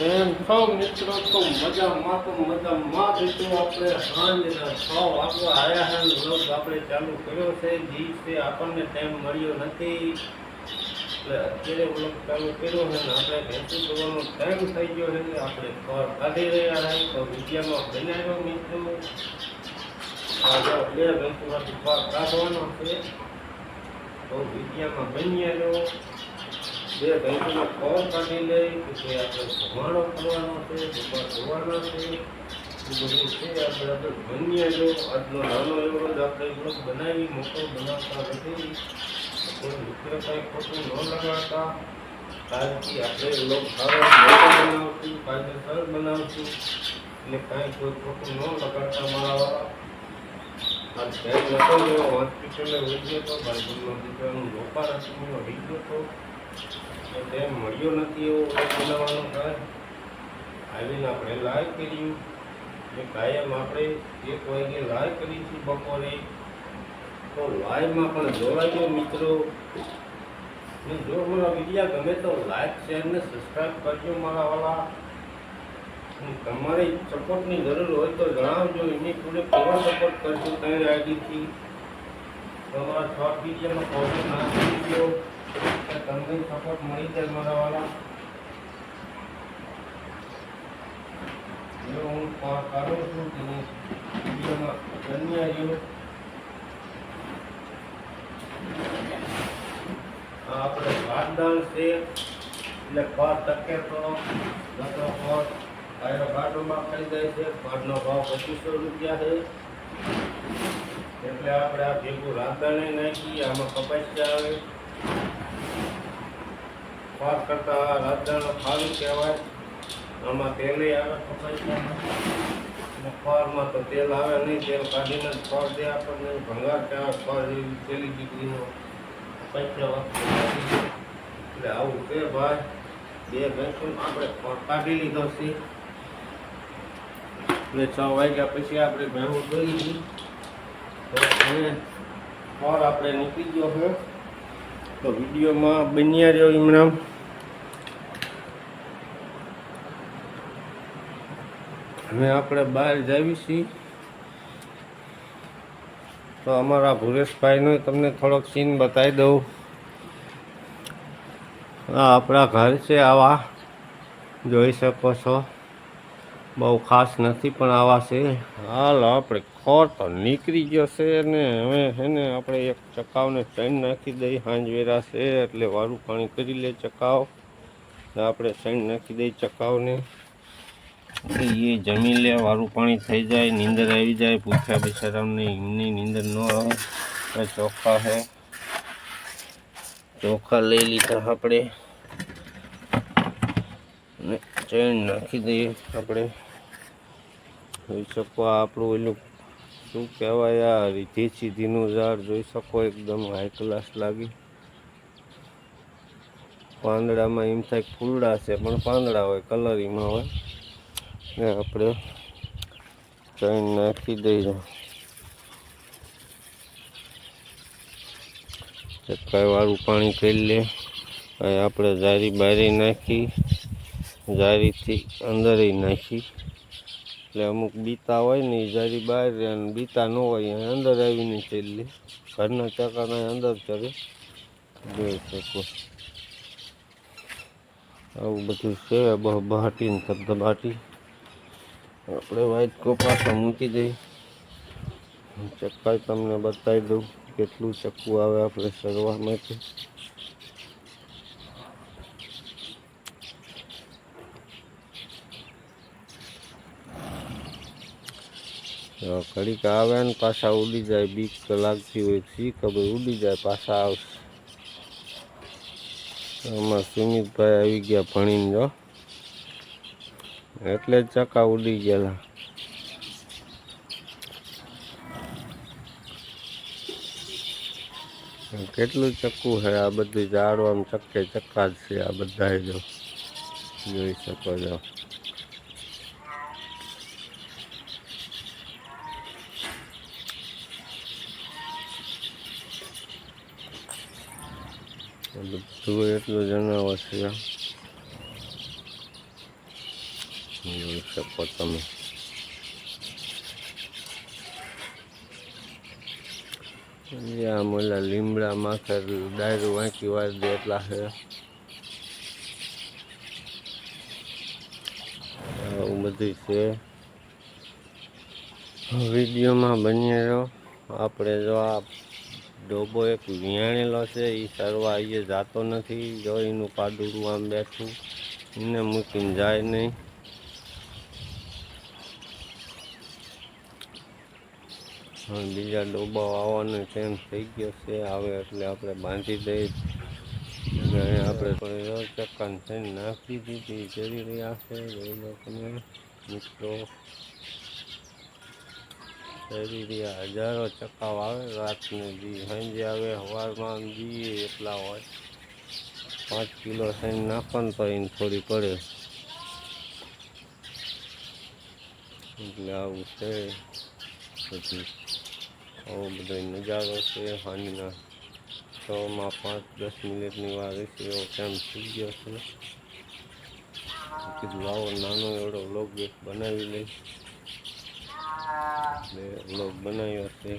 એમ છો મિત્રો તો મજામાં તો મજામાં જ આપણે સાંજના છ વાગવા આવ્યા છે. વ્લોગ આપણે ચાલુ કર્યો છે. જી છે, આપણને ટાઈમ મળ્યો નથી. એટલે અત્યારે વ્લોગ ચાલુ કર્યો છે ને આપણે ભેંસી જોવાનો ટાઈમ થઈ ગયો છે આપણે ઘર કાઢી રહ્યા છે. તો વિદ્યામાં બનાવ્યો મિત્રો. બે ભેંસુમાંથી ઘર કાઢવાનો છે. તો વિદ્યામાં બની આવ્યો બે ભેંસોનો ખોર કાઢી લઈ કે આપણે ધોવાણો કરવાનો છે ધોવા ધોવાના છે, એ બધું છે. આપણે આપણે બનીએ જો આજનો નાનો એવો જ આપણે બ્લોગ બનાવી, મોટો બનાવતા નથી. કોઈ મિત્ર કાંઈ ખોટું ન લગાડતા. કાલથી આપણે લોક સારો મોટો બનાવશું, કાયદેસર બનાવશું. એટલે કાંઈ કોઈ ખોટું ન લગાડતા મારાવાળા આ ધ્યાન નતો હોસ્પિટલે વહી ગયો તો બાજુનો દીકરાનું લોપા રાખી ગયો તો. તેમ મળ્યો નથી એવો બોલાવવાનો કાર આવીને આપણે લાઈવ કર્યું. એ કાયમ આપણે એક વાગે લાઈવ કરીશું બપોરે. તો લાઈવમાં પણ જોડાજો મિત્રો. ને જો મારા વિડીયા ગમે તો લાઈક, શેર ને સબસ્ક્રાઈબ કરજો મારા વાળા તમારી સપોર્ટની જરૂર હોય તો જણાવજો. એની પૂરે કેવો સપોર્ટ કરજો. તમારી આઈડીથી તમારા શોર્ટ વિડીયોમાં કોમેન્ટ નાખી દીધો તમને સપોર્ટ આપણે વાદળ છે, એટલે પાર ટકે તો દસો પાર આયરો ખાઈ જાય છે, પારનો ભાવ પચીસો રૂપિયા છે. એટલે આપણે આ ભેગું રાંધણ નાખીએ આમાં કપાસ આવે પાર કરતા રાંધણો ખાલી કહેવાય. આમાં તેલે આવે અને ફળમાં તો તેલ આવે નહીં, તેલ કાઢીને જ ફળ દે આપણને. ભંગાર કહેવાય ફળ એવી તેલી દીકરીનો એટલે આવું છે ભાઈ, બે ભેંસો આપણે ફળ કાઢી લીધો છે. એટલે છ વાગ્યા પછી આપણે ભેહું દોઈ હતી ફળ આપણે નીકળી ગયો છે. તો વિડીયોમાં બન્યા રહ્યો ઇમરાન. હવે આપણે બહાર જાવી છીએ. તો અમારા ભુરેશભાઈનો તમને થોડોક સીન બતાવી દઉં. આ આપણા ઘર છે, આવા. જોઈ શકો છો. બહુ ખાસ નથી, પણ આવા છે. હાલ આપણે ખોર તો નીકળી ગયો છે ને, હવે છે ને આપણે એક ચકાવને ચણ નાખી દઈ હાંજવેરા છે એટલે વારું પાણી કરી લે ચકાવ. આપણે ચણ નાખી દઈ ચકાવને. એ જમી લે, વારું પાણી થઈ જાય, નીંદર આવી જાય પૂછ્યા બિચારામને એમની નીંદર ન આવે. ચોખા હે, ચોખા લઈ લીધા આપણે. ને ચેન નાખી દઈએ. આપણે જોઈ શકો આપણું એનું શું કહેવાય આ, રીધી સીધીનું ઝાડ જોઈ શકો એકદમ હાઈ ક્લાસ લાગી. પાંદડામાં એમ થાય ફૂલડા છે, પણ પાંદડા હોય, કલરીમાં હોય. ને આપણે ચેન નાખી દઈએ. ચક્કાઈ વાળું પાણી કરી લે આપણે જારી બારી નાખી. જારીથી અંદર નાખી. એટલે અમુક બીતા હોય ને એ જારી બહાર અને બીતા ન હોય એ અંદર આવીને ચડી ઘરના ચકાના અંદર ચડે. જોઈ શકો. આવું બધું છે બહાટી ને ધબધબાટી આપણે વ્હાઈટ કપાસમાં મૂકી દઈએ. ચક્કાઈ તમને બતાવી દઉં, કેટલું ચક્કું આવે આપણે સરવા માટે. તો ઘડીક આવે ને પાછા ઉડી જાય, બીક તો લાગતી હોય, શી ખબર? ઉડી જાય, પાછા આવશે. આમાં સુમિતભાઈ આવી ગયા ભણીને, જો. એટલે જ ચકા ઉડી ગયેલા. કેટલું ચક્કું છે આ બધું? ઝાડવામાં ચક્કે ચક્કા જ છે આ બધા જો. જોઈ શકો છો. બધું એટલું જણાવો છે. જોઈ શકો તમે. આ મોલા લીમડા માથે ડાયરું વાંકી વાર દે એટલા છે. આવું બધું છે. વિડીયોમાં બની રહ્યો આપણે જો આ ડોબો એક વિયાણેલો છે એ સરવા એ જાતો નથી, જો એનું પાડુડું આમ બેઠું, એને મૂકીને જાય નહીં. બીજા ડોબા આવવાનો ટાઈમ થઈ ગયો છે આવે એટલે આપણે બાંધી દઈએ. આપણે રોજ થઈને નાખી દીધી ચડી રહ્યા છે મિત્રો. રહ્યા હજારો ચકાવ આવે, રાતને દી, સાંજે આવે સવારમાં જઈએ એટલા હોય. પાંચ કિલો થઈને નાખવાનું તો એને થોડી પડે. એટલે આવું છે. પછી આવો બધો નજારો છે. હાનીના છમાં પાંચ, દસ મિનિટની વાર છે એવો ટાઈમ થઈ ગયો છે. કીધું, આવો, નાનો એવડો વ્લોગ બનાવી લઈ વ્લોગ બનાવ્યો છે